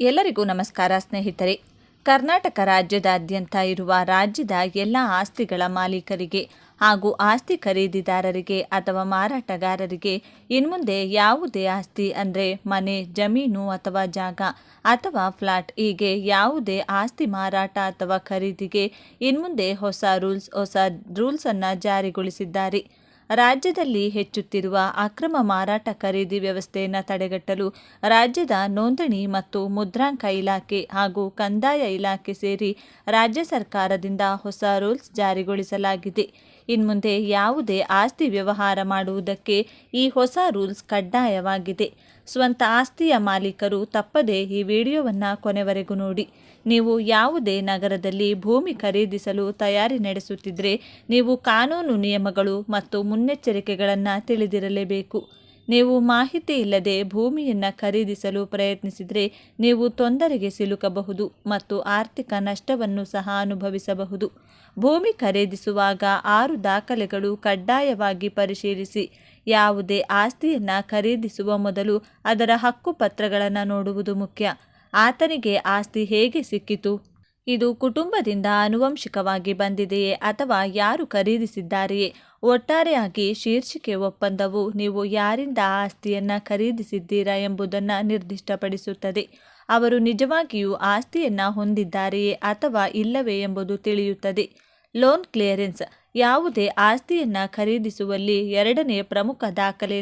ಎಲ್ಲರಿಗೂ ನಮಸ್ಕಾರ ಸ್ನೇಹಿತರೆ. ಕರ್ನಾಟಕ ರಾಜ್ಯದಾದ್ಯಂತ ಇರುವ ರಾಜ್ಯದ ಎಲ್ಲ ಆಸ್ತಿಗಳ ಮಾಲೀಕರಿಗೆ ಹಾಗೂ ಆಸ್ತಿ ಖರೀದಿದಾರರಿಗೆ ಅಥವಾ ಮಾರಾಟಗಾರರಿಗೆ ಇನ್ಮುಂದೆ ಯಾವುದೇ ಆಸ್ತಿ ಅಂದರೆ ಮನೆ, ಜಮೀನು ಅಥವಾ ಜಾಗ ಅಥವಾ ಫ್ಲಾಟ್ ಹೀಗೆ ಯಾವುದೇ ಆಸ್ತಿ ಮಾರಾಟ ಅಥವಾ ಖರೀದಿಗೆ ಇನ್ಮುಂದೆ ಹೊಸ ರೂಲ್ಸ್, ಹೊಸ ರೂಲ್ಸನ್ನು ಜಾರಿಗೊಳಿಸಿದ್ದಾರೆ. ರಾಜ್ಯದಲ್ಲಿ ಹೆಚ್ಚುತ್ತಿರುವ ಅಕ್ರಮ ಮಾರಾಟ ಖರೀದಿ ವ್ಯವಸ್ಥೆಯನ್ನು ತಡೆಗಟ್ಟಲು ರಾಜ್ಯದ ನೋಂದಣಿ ಮತ್ತು ಮುದ್ರಾಂಕ ಇಲಾಖೆ ಹಾಗೂ ಕಂದಾಯ ಇಲಾಖೆ ಸೇರಿ ರಾಜ್ಯ ಸರ್ಕಾರದಿಂದ ಹೊಸ ರೂಲ್ಸ್ ಜಾರಿಗೊಳಿಸಲಾಗಿದೆ. ಇನ್ಮುಂದೆ ಯಾವುದೇ ಆಸ್ತಿ ವ್ಯವಹಾರ ಮಾಡುವುದಕ್ಕೆ ಈ ಹೊಸ ರೂಲ್ಸ್ ಕಡ್ಡಾಯವಾಗಿದೆ. ಸ್ವಂತ ಆಸ್ತಿಯ ಮಾಲೀಕರು ತಪ್ಪದೇ ಈ ವಿಡಿಯೋವನ್ನು ಕೊನೆವರೆಗೂ ನೋಡಿ. ನೀವು ಯಾವುದೇ ನಗರದಲ್ಲಿ ಭೂಮಿ ಖರೀದಿಸಲು ತಯಾರಿ ನಡೆಸುತ್ತಿದ್ದರೆ ನೀವು ಕಾನೂನು ನಿಯಮಗಳು ಮತ್ತು ಮುನ್ನೆಚ್ಚರಿಕೆಗಳನ್ನು ತಿಳಿದಿರಲೇಬೇಕು. ನೀವು ಮಾಹಿತಿ ಇಲ್ಲದೆ ಭೂಮಿಯನ್ನು ಖರೀದಿಸಲು ಪ್ರಯತ್ನಿಸಿದರೆ ನೀವು ತೊಂದರೆಗೆ ಸಿಲುಕಬಹುದು ಮತ್ತು ಆರ್ಥಿಕ ನಷ್ಟವನ್ನು ಸಹ ಅನುಭವಿಸಬಹುದು. ಭೂಮಿ ಖರೀದಿಸುವಾಗ ಆರು ದಾಖಲೆಗಳು ಕಡ್ಡಾಯವಾಗಿ ಪರಿಶೀಲಿಸಿ. ಯಾವುದೇ ಆಸ್ತಿಯನ್ನು ಖರೀದಿಸುವ ಮೊದಲು ಅದರ ಹಕ್ಕುಪತ್ರಗಳನ್ನು ನೋಡುವುದು ಮುಖ್ಯ. ಆತನಿಗೆ ಆಸ್ತಿ ಹೇಗೆ ಸಿಕ್ಕಿತು? ಇದು ಕುಟುಂಬದಿಂದ ಆನುವಂಶಿಕವಾಗಿ ಬಂದಿದೆಯೇ ಅಥವಾ ಯಾರು ಖರೀದಿಸಿದ್ದಾರೆಯೇ ಒಟ್ಟಾರೆಯಾಗಿ ಶೀರ್ಷಿಕೆ ಒಪ್ಪಂದವು ನೀವು ಯಾರಿಂದ ಆಸ್ತಿಯನ್ನು ಖರೀದಿಸಿದ್ದೀರಾ ಎಂಬುದನ್ನು ನಿರ್ದಿಷ್ಟಪಡಿಸುತ್ತದೆ. ಅವರು ನಿಜವಾಗಿಯೂ ಆಸ್ತಿಯನ್ನು ಹೊಂದಿದ್ದಾರೆಯೇ ಅಥವಾ ಇಲ್ಲವೇ ಎಂಬುದು ತಿಳಿಯುತ್ತದೆ. ಲೋನ್ ಕ್ಲಿಯರೆನ್ಸ್ ಯಾವುದೇ ಆಸ್ತಿಯನ್ನು ಖರೀದಿಸುವಲ್ಲಿ ಎರಡನೇ ಪ್ರಮುಖ ದಾಖಲೆ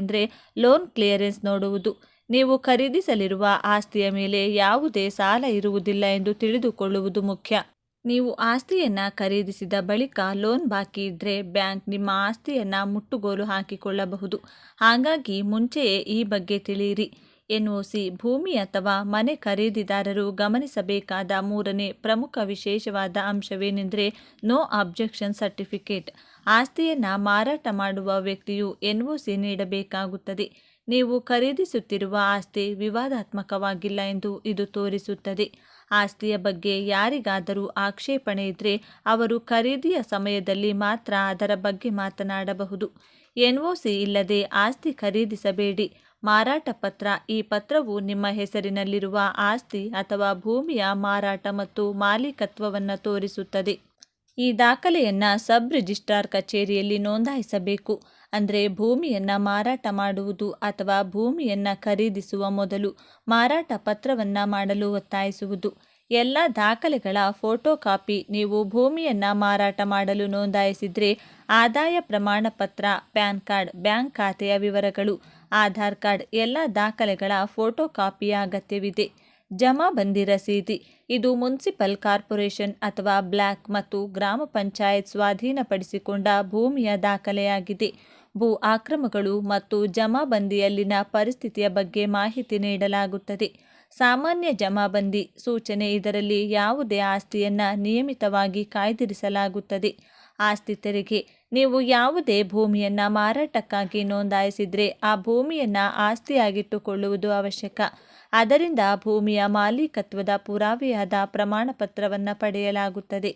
ಲೋನ್ ಕ್ಲಿಯರೆನ್ಸ್ ನೋಡುವುದು. ನೀವು ಖರೀದಿಸಲಿರುವ ಆಸ್ತಿಯ ಮೇಲೆ ಯಾವುದೇ ಸಾಲ ಇರುವುದಿಲ್ಲ ಎಂದು ತಿಳಿದುಕೊಳ್ಳುವುದು ಮುಖ್ಯ. ನೀವು ಆಸ್ತಿಯನ್ನು ಖರೀದಿಸಿದ ಬಳಿಕ ಲೋನ್ ಬಾಕಿ ಇದ್ದರೆ ಬ್ಯಾಂಕ್ ನಿಮ್ಮ ಆಸ್ತಿಯನ್ನು ಮುಟ್ಟುಗೋಲು ಹಾಕಿಕೊಳ್ಳಬಹುದು. ಹಾಗಾಗಿ ಮುಂಚೆಯೇ ಈ ಬಗ್ಗೆ ತಿಳಿಯಿರಿ. ಎನ್ ಒ ಸಿ ಭೂಮಿ ಅಥವಾ ಮನೆ ಖರೀದಿದಾರರು ಗಮನಿಸಬೇಕಾದ ಮೂರನೇ ಪ್ರಮುಖ ವಿಶೇಷವಾದ ಅಂಶವೇನೆಂದರೆ ನೋ ಅಬ್ಜೆಕ್ಷನ್ ಸರ್ಟಿಫಿಕೇಟ್. ಆಸ್ತಿಯನ್ನು ಮಾರಾಟ ಮಾಡುವ ವ್ಯಕ್ತಿಯು ಎನ್ ಒ ಸಿ ನೀಡಬೇಕಾಗುತ್ತದೆ. ನೀವು ಖರೀದಿಸುತ್ತಿರುವ ಆಸ್ತಿ ವಿವಾದಾತ್ಮಕವಾಗಿಲ್ಲ ಎಂದು ಇದು ತೋರಿಸುತ್ತದೆ. ಆಸ್ತಿಯ ಬಗ್ಗೆ ಯಾರಿಗಾದರೂ ಆಕ್ಷೇಪಣೆ ಇದ್ದರೆ ಅವರು ಖರೀದಿಯ ಸಮಯದಲ್ಲಿ ಮಾತ್ರ ಅದರ ಬಗ್ಗೆ ಮಾತನಾಡಬಹುದು. ಎನ್ಒಸಿ ಇಲ್ಲದೆ ಆಸ್ತಿ ಖರೀದಿಸಬೇಡಿ. ಮಾರಾಟ ಪತ್ರ, ಈ ಪತ್ರವು ನಿಮ್ಮ ಹೆಸರಿನಲ್ಲಿರುವ ಆಸ್ತಿ ಅಥವಾ ಭೂಮಿಯ ಮಾರಾಟ ಮತ್ತು ಮಾಲೀಕತ್ವವನ್ನು ತೋರಿಸುತ್ತದೆ. ಈ ದಾಖಲೆಯನ್ನು ಸಬ್ ರಿಜಿಸ್ಟ್ರಾರ್ ಕಚೇರಿಯಲ್ಲಿ ನೋಂದಾಯಿಸಬೇಕು. ಅಂದರೆ ಭೂಮಿಯನ್ನು ಮಾರಾಟ ಮಾಡುವುದು ಅಥವಾ ಭೂಮಿಯನ್ನು ಖರೀದಿಸುವ ಮೊದಲು ಮಾರಾಟ ಪತ್ರವನ್ನು ಮಾಡಲು ಒತ್ತಾಯಿಸುವುದು. ಎಲ್ಲ ದಾಖಲೆಗಳ ಫೋಟೋ ಕಾಪಿ ನೀವು ಭೂಮಿಯನ್ನು ಮಾರಾಟ ಮಾಡಲು ನೋಂದಾಯಿಸಿದರೆ ಆದಾಯ ಪ್ರಮಾಣ ಪತ್ರ, ಪ್ಯಾನ್ ಕಾರ್ಡ್, ಬ್ಯಾಂಕ್ ಖಾತೆಯ ವಿವರಗಳು, ಆಧಾರ್ ಕಾರ್ಡ್, ಎಲ್ಲ ದಾಖಲೆಗಳ ಫೋಟೋ ಕಾಪಿಯ ಅಗತ್ಯವಿದೆ. ಜಮಾಬಂದಿ ರಸೀದಿ ಇದು ಮುನ್ಸಿಪಲ್ ಕಾರ್ಪೊರೇಷನ್ ಅಥವಾ ಬ್ಲ್ಯಾಕ್ ಮತ್ತು ಗ್ರಾಮ ಪಂಚಾಯತ್ ಸ್ವಾಧೀನಪಡಿಸಿಕೊಂಡ ಭೂಮಿಯ ದಾಖಲೆಯಾಗಿದೆ. ಭೂ ಆಕ್ರಮಗಳು ಮತ್ತು ಜಮಾಬಂದಿಯಲ್ಲಿನ ಪರಿಸ್ಥಿತಿಯ ಬಗ್ಗೆ ಮಾಹಿತಿ ನೀಡಲಾಗುತ್ತದೆ. ಸಾಮಾನ್ಯ ಜಮಾಬಂದಿ ಸೂಚನೆ ಇದರಲ್ಲಿ ಯಾವುದೇ ಆಸ್ತಿಯನ್ನು ನಿಯಮಿತವಾಗಿ ಕಾಯ್ದಿರಿಸಲಾಗುತ್ತದೆ. ಆಸ್ತಿ ತೆರಿಗೆ ನೀವು ಯಾವುದೇ ಭೂಮಿಯನ್ನು ಮಾರಾಟಕ್ಕಾಗಿ ನೋಂದಾಯಿಸಿದರೆ ಆ ಭೂಮಿಯನ್ನು ಆಸ್ತಿಯಾಗಿಟ್ಟುಕೊಳ್ಳುವುದು ಅವಶ್ಯಕ. ಅದರಿಂದ ಭೂಮಿಯ ಮಾಲೀಕತ್ವದ ಪುರಾವೆಯಾದ ಪ್ರಮಾಣಪತ್ರವನ್ನು ಪಡೆಯಲಾಗುತ್ತದೆ.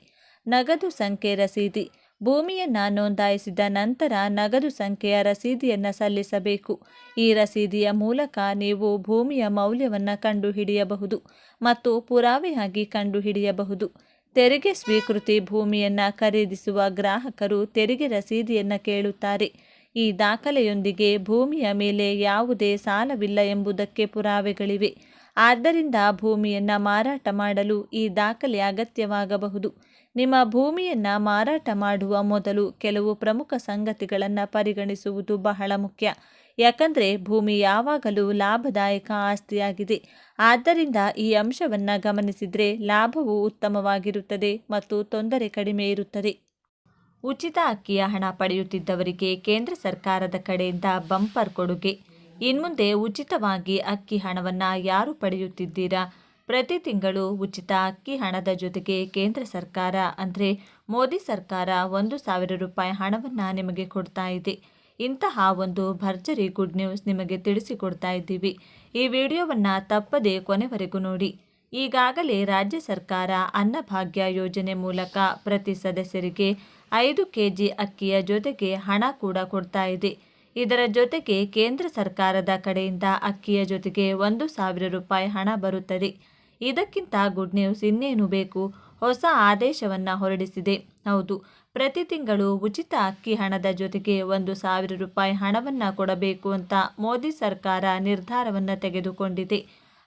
ನಗದು ಸಂಖ್ಯೆ ರಸೀದಿ. ಭೂಮಿಯನ್ನು ನೋಂದಾಯಿಸಿದ ನಂತರ ನಗದು ಸಂಖ್ಯೆಯ ರಸೀದಿಯನ್ನು ಸಲ್ಲಿಸಬೇಕು. ಈ ರಸೀದಿಯ ಮೂಲಕ ನೀವು ಭೂಮಿಯ ಮೌಲ್ಯವನ್ನು ಕಂಡುಹಿಡಿಯಬಹುದು ಮತ್ತು ಪುರಾವೆಯಾಗಿ ಕಂಡುಹಿಡಿಯಬಹುದು. ತೆರಿಗೆ ಸ್ವೀಕೃತಿ ಭೂಮಿಯನ್ನು ಖರೀದಿಸುವ ಗ್ರಾಹಕರು ತೆರಿಗೆ ರಸೀದಿಯನ್ನು ಕೇಳುತ್ತಾರೆ. ಈ ದಾಖಲೆಯೊಂದಿಗೆ ಭೂಮಿಯ ಮೇಲೆ ಯಾವುದೇ ಸಾಲವಿಲ್ಲ ಎಂಬುದಕ್ಕೆ ಪುರಾವೆಗಳಿವೆ. ಆದ್ದರಿಂದ ಭೂಮಿಯನ್ನು ಮಾರಾಟ ಮಾಡಲು ಈ ದಾಖಲೆ ಅಗತ್ಯವಾಗಬಹುದು. ನಿಮ್ಮ ಭೂಮಿಯನ್ನು ಮಾರಾಟ ಮಾಡುವ ಮೊದಲು ಕೆಲವು ಪ್ರಮುಖ ಸಂಗತಿಗಳನ್ನು ಪರಿಗಣಿಸುವುದು ಬಹಳ ಮುಖ್ಯ. ಯಾಕಂದರೆ ಭೂಮಿ ಯಾವಾಗಲೂ ಲಾಭದಾಯಕ ಆಸ್ತಿಯಾಗಿದೆ. ಆದ್ದರಿಂದ ಈ ಅಂಶವನ್ನು ಗಮನಿಸಿದರೆ ಲಾಭವು ಉತ್ತಮವಾಗಿರುತ್ತದೆ ಮತ್ತು ತೊಂದರೆ ಕಡಿಮೆ ಇರುತ್ತದೆ. ಉಚಿತ ಅಕ್ಕಿಯ ಹಣ ಪಡೆಯುತ್ತಿದ್ದವರಿಗೆ ಕೇಂದ್ರ ಸರ್ಕಾರದ ಕಡೆಯಿಂದ ಬಂಪರ್ ಕೊಡುಗೆ. ಇನ್ಮುಂದೆ ಉಚಿತವಾಗಿ ಅಕ್ಕಿ ಹಣವನ್ನು ಯಾರು ಪಡೆಯುತ್ತಿದ್ದೀರಾ? ಪ್ರತಿ ತಿಂಗಳು ಉಚಿತ ಅಕ್ಕಿ ಹಣದ ಜೊತೆಗೆ ಕೇಂದ್ರ ಸರ್ಕಾರ ಅಂದರೆ ಮೋದಿ ಸರ್ಕಾರ ಒಂದು ಸಾವಿರ ರೂಪಾಯಿ ಹಣವನ್ನು ನಿಮಗೆ ಕೊಡ್ತಾ ಇದೆ. ಇಂತಹ ಒಂದು ಭರ್ಜರಿ ಗುಡ್ ನ್ಯೂಸ್ ನಿಮಗೆ ತಿಳಿಸಿಕೊಡ್ತಾ ಇದ್ದೀವಿ. ಈ ವಿಡಿಯೋವನ್ನು ತಪ್ಪದೇ ಕೊನೆವರೆಗೂ ನೋಡಿ. ಈಗಾಗಲೇ ರಾಜ್ಯ ಸರ್ಕಾರ ಅನ್ನಭಾಗ್ಯ ಯೋಜನೆ ಮೂಲಕ ಪ್ರತಿ ಸದಸ್ಯರಿಗೆ ಐದು ಕೆ ಜಿ ಅಕ್ಕಿಯ ಜೊತೆಗೆ ಹಣ ಕೂಡ ಕೊಡ್ತಾ ಇದೆ. ಇದರ ಜೊತೆಗೆ ಕೇಂದ್ರ ಸರ್ಕಾರದ ಕಡೆಯಿಂದ ಅಕ್ಕಿಯ ಜೊತೆಗೆ ಒಂದು ಸಾವಿರ ರೂಪಾಯಿ ಹಣ ಬರುತ್ತದೆ. ಇದಕ್ಕಿಂತ ಗುಡ್ ನ್ಯೂಸ್ ಇನ್ನೇನು ಬೇಕು? ಹೊಸ ಆದೇಶವನ್ನು ಹೊರಡಿಸಿದೆ. ಹೌದು. ಪ್ರತಿ ತಿಂಗಳು ಉಚಿತ ಅಕ್ಕಿ ಹಣದ ಜೊತೆಗೆ ಒಂದು ಸಾವಿರ ರೂಪಾಯಿ ಹಣವನ್ನು ಕೊಡಬೇಕು ಅಂತ ಮೋದಿ ಸರ್ಕಾರ ನಿರ್ಧಾರವನ್ನು ತೆಗೆದುಕೊಂಡಿದೆ.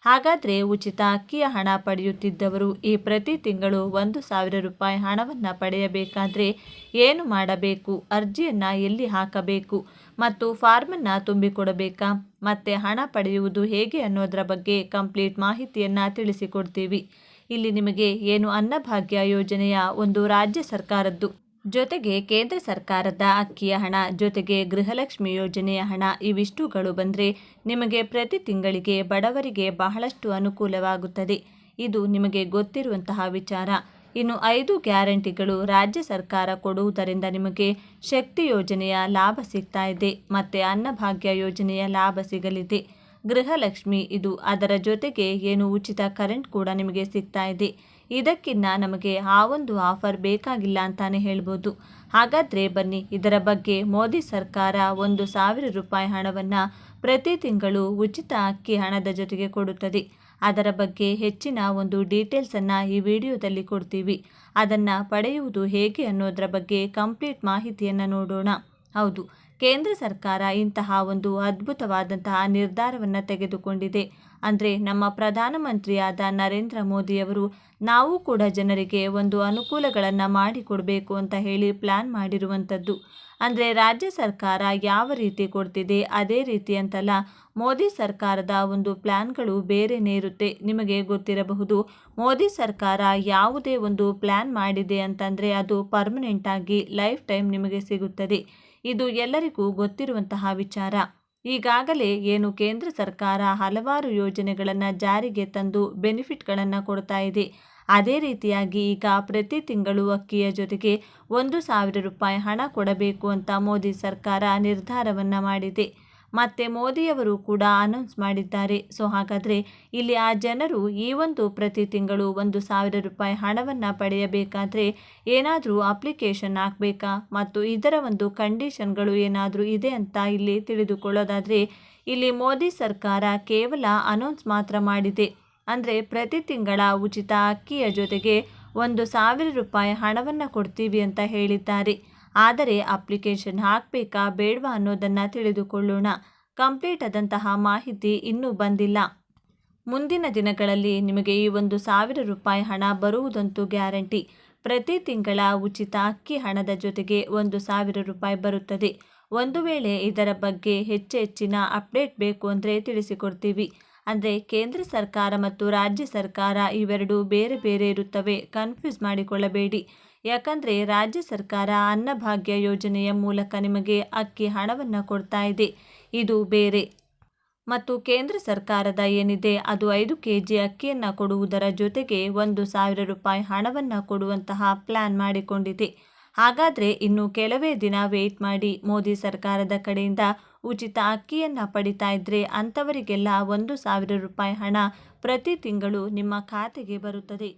ಹಾಗಾದರೆ ಉಚಿತ ಅಕ್ಕಿಯ ಹಣ ಪಡೆಯುತ್ತಿದ್ದವರು ಈ ಪ್ರತಿ ತಿಂಗಳು ಒಂದು ಸಾವಿರ ರೂಪಾಯಿ ಹಣವನ್ನು ಪಡೆಯಬೇಕಾದರೆ ಏನು ಮಾಡಬೇಕು? ಅರ್ಜಿಯನ್ನು ಎಲ್ಲಿ ಹಾಕಬೇಕು? ಮತ್ತು ಫಾರ್ಮನ್ನು ತುಂಬಿಕೊಡಬೇಕಾ? ಮತ್ತು ಹಣ ಪಡೆಯುವುದು ಹೇಗೆ ಅನ್ನೋದರ ಬಗ್ಗೆ ಕಂಪ್ಲೀಟ್ ಮಾಹಿತಿಯನ್ನು ತಿಳಿಸಿಕೊಡ್ತೀವಿ. ಇಲ್ಲಿ ನಿಮಗೆ ಏನು ಅನ್ನಭಾಗ್ಯ ಯೋಜನೆಯ ಒಂದು ರಾಜ್ಯ ಸರ್ಕಾರದ್ದು? ಜೊತೆಗೆ ಕೇಂದ್ರ ಸರ್ಕಾರದ ಅಕ್ಕಿಯ ಹಣ, ಜೊತೆಗೆ ಗೃಹಲಕ್ಷ್ಮಿ ಯೋಜನೆಯ ಹಣ ಇವಿಷ್ಟುಗಳು ಬಂದರೆ ನಿಮಗೆ ಪ್ರತಿ ತಿಂಗಳಿಗೆ ಬಡವರಿಗೆ ಬಹಳಷ್ಟು ಅನುಕೂಲವಾಗುತ್ತದೆ. ಇದು ನಿಮಗೆ ಗೊತ್ತಿರುವಂತಹ ವಿಚಾರ. ಇನ್ನು ಐದು ಗ್ಯಾರಂಟಿಗಳು ರಾಜ್ಯ ಸರ್ಕಾರ ಕೊಡುವುದರಿಂದ ನಿಮಗೆ ಶಕ್ತಿ ಯೋಜನೆಯ ಲಾಭ ಸಿಗ್ತಾ ಇದೆ. ಮತ್ತು ಅನ್ನಭಾಗ್ಯ ಯೋಜನೆಯ ಲಾಭ ಸಿಗಲಿದೆ. ಗೃಹಲಕ್ಷ್ಮಿ ಇದು. ಅದರ ಜೊತೆಗೆ ಏನು ಉಚಿತ ಕರೆಂಟ್ ಕೂಡ ನಿಮಗೆ ಸಿಗ್ತಾ ಇದೆ. ಇದಕ್ಕಿನ್ನ ನಮಗೆ ಆ ಒಂದು ಆಫರ್ ಬೇಕಾಗಿಲ್ಲ ಅಂತಾನೆ ಹೇಳ್ಬೋದು. ಹಾಗಾದರೆ ಬನ್ನಿ, ಇದರ ಬಗ್ಗೆ ಮೋದಿ ಸರ್ಕಾರ ಒಂದು ಸಾವಿರ ರೂಪಾಯಿ ಹಣವನ್ನು ಪ್ರತಿ ತಿಂಗಳು ಉಚಿತ ಅಕ್ಕಿ ಹಣದ ಜೊತೆಗೆ ಕೊಡುತ್ತದೆ. ಅದರ ಬಗ್ಗೆ ಹೆಚ್ಚಿನ ಒಂದು ಡೀಟೇಲ್ಸನ್ನು ಈ ವಿಡಿಯೋದಲ್ಲಿ ಕೊಡ್ತೀವಿ. ಅದನ್ನು ಪಡೆಯುವುದು ಹೇಗೆ ಅನ್ನೋದರ ಬಗ್ಗೆ ಕಂಪ್ಲೀಟ್ ಮಾಹಿತಿಯನ್ನು ನೋಡೋಣ. ಹೌದು ಕೇಂದ್ರ ಸರ್ಕಾರ ಇಂತಹ ಒಂದು ಅದ್ಭುತವಾದಂತಹ ನಿರ್ಧಾರವನ್ನು ತೆಗೆದುಕೊಂಡಿದೆ. ಅಂದರೆ ನಮ್ಮ ಪ್ರಧಾನಮಂತ್ರಿಯಾದ ನರೇಂದ್ರ ಮೋದಿಯವರು ನಾವು ಕೂಡ ಜನರಿಗೆ ಒಂದು ಅನುಕೂಲಗಳನ್ನು ಮಾಡಿಕೊಡಬೇಕು ಅಂತ ಹೇಳಿ ಪ್ಲ್ಯಾನ್ ಮಾಡಿರುವಂಥದ್ದು ಅಂದರೆ ರಾಜ್ಯ ಸರ್ಕಾರ ಯಾವ ರೀತಿ ಕೊಡ್ತಿದೆ, ಅದೇ ರೀತಿ ಅಂತಲ್ಲ, ಮೋದಿ ಸರ್ಕಾರದ ಒಂದು ಪ್ಲ್ಯಾನ್ಗಳು ಬೇರೆನೇ ಇರುತ್ತೆ. ನಿಮಗೆ ಗೊತ್ತಿರಬಹುದು, ಮೋದಿ ಸರ್ಕಾರ ಯಾವುದೇ ಒಂದು ಪ್ಲ್ಯಾನ್ ಮಾಡಿದೆ ಅಂತಂದರೆ ಅದು ಪರ್ಮನೆಂಟಾಗಿ ಲೈಫ್ ಟೈಮ್ ನಿಮಗೆ ಸಿಗುತ್ತದೆ. ಇದು ಎಲ್ಲರಿಗೂ ಗೊತ್ತಿರುವಂತಹ ವಿಚಾರ. ಈಗಾಗಲೇ ಏನು ಕೇಂದ್ರ ಸರ್ಕಾರ ಹಲವಾರು ಯೋಜನೆಗಳನ್ನು ಜಾರಿಗೆ ತಂದು ಬೆನಿಫಿಟ್ಗಳನ್ನು ಕೊಡ್ತಾ ಇದೆ. ಅದೇ ರೀತಿಯಾಗಿ ಈಗ ಪ್ರತಿ ತಿಂಗಳು ಅಕ್ಕಿಯ ಜೊತೆಗೆ ಒಂದು ಸಾವಿರ ರೂಪಾಯಿ ಹಣ ಕೊಡಬೇಕು ಅಂತ ಮೋದಿ ಸರ್ಕಾರ ನಿರ್ಧಾರವನ್ನು ಮಾಡಿದೆ. ಮತ್ತು ಮೋದಿಯವರು ಕೂಡ ಅನೌನ್ಸ್ ಮಾಡಿದ್ದಾರೆ. ಸೊ ಹಾಗಾದರೆ ಇಲ್ಲಿ ಆ ಜನರು ಈ ಒಂದು ಪ್ರತಿ ತಿಂಗಳು ಒಂದು ಸಾವಿರ ರೂಪಾಯಿ ಹಣವನ್ನು ಪಡೆಯಬೇಕಾದರೆ ಏನಾದರೂ ಅಪ್ಲಿಕೇಶನ್ ಹಾಕಬೇಕಾ? ಮತ್ತು ಇದರ ಒಂದು ಕಂಡೀಷನ್ಗಳು ಏನಾದರೂ ಇದೆ ಅಂತ ಇಲ್ಲಿ ತಿಳಿದುಕೊಳ್ಳೋದಾದರೆ, ಇಲ್ಲಿ ಮೋದಿ ಸರ್ಕಾರ ಕೇವಲ ಅನೌನ್ಸ್ ಮಾತ್ರ ಮಾಡಿದೆ. ಅಂದರೆ ಪ್ರತಿ ತಿಂಗಳ ಉಚಿತ ಅಕ್ಕಿಯ ಜೊತೆಗೆ ಒಂದು ಸಾವಿರ ರೂಪಾಯಿ ಹಣವನ್ನು ಕೊಡ್ತೀವಿ ಅಂತ ಹೇಳಿದ್ದಾರೆ. ಆದರೆ ಅಪ್ಲಿಕೇಶನ್ ಹಾಕಬೇಕಾ ಬೇಡವಾ ಅನ್ನೋದನ್ನು ತಿಳಿದುಕೊಳ್ಳೋಣ. ಕಂಪ್ಲೀಟ್ ಆದಂತಹ ಮಾಹಿತಿ ಇನ್ನೂ ಬಂದಿಲ್ಲ. ಮುಂದಿನ ದಿನಗಳಲ್ಲಿ ನಿಮಗೆ ಈ ಒಂದು ಸಾವಿರ ರೂಪಾಯಿ ಹಣ ಬರುವುದಂತೂ ಗ್ಯಾರಂಟಿ. ಪ್ರತಿ ತಿಂಗಳ ಉಚಿತ ಅಕ್ಕಿ ಹಣದ ಜೊತೆಗೆ ಒಂದು ಸಾವಿರ ರೂಪಾಯಿ ಬರುತ್ತದೆ. ಒಂದು ವೇಳೆ ಇದರ ಬಗ್ಗೆ ಹೆಚ್ಚು ಹೆಚ್ಚಿನ ಅಪ್ಡೇಟ್ ಬೇಕು ಅಂದರೆ ತಿಳಿಸಿಕೊಡ್ತೀವಿ. ಅಂದರೆ ಕೇಂದ್ರ ಸರ್ಕಾರ ಮತ್ತು ರಾಜ್ಯ ಸರ್ಕಾರ ಇವೆರಡೂ ಬೇರೆ ಬೇರೆ ಇರುತ್ತವೆ. ಕನ್ಫ್ಯೂಸ್ ಮಾಡಿಕೊಳ್ಳಬೇಡಿ. ಯಾಕಂದರೆ ರಾಜ್ಯ ಸರ್ಕಾರ ಅನ್ನಭಾಗ್ಯ ಯೋಜನೆಯ ಮೂಲಕ ನಿಮಗೆ ಅಕ್ಕಿ ಹಣವನ್ನು ಕೊಡ್ತಾ ಇದೆ. ಇದು ಬೇರೆ. ಮತ್ತು ಕೇಂದ್ರ ಸರ್ಕಾರದ ಏನಿದೆ, ಅದು ಐದು ಕೆ ಜಿ ಅಕ್ಕಿಯನ್ನು ಕೊಡುವುದರ ಜೊತೆಗೆ ಒಂದು ಸಾವಿರ ರೂಪಾಯಿ ಹಣವನ್ನು ಕೊಡುವಂತಹ ಪ್ಲ್ಯಾನ್ ಮಾಡಿಕೊಂಡಿದೆ. ಹಾಗಾದರೆ ಇನ್ನು ಕೆಲವೇ ದಿನ ವೇಟ್ ಮಾಡಿ. ಮೋದಿ ಸರ್ಕಾರದ ಕಡೆಯಿಂದ ಉಚಿತ ಅಕ್ಕಿಯನ್ನು ಪಡಿತಾ ಇದ್ದರೆ ಅಂಥವರಿಗೆಲ್ಲ ಒಂದು ಸಾವಿರ ರೂಪಾಯಿ ಹಣ ಪ್ರತಿ ತಿಂಗಳು ನಿಮ್ಮ ಖಾತೆಗೆ ಬರುತ್ತದೆ.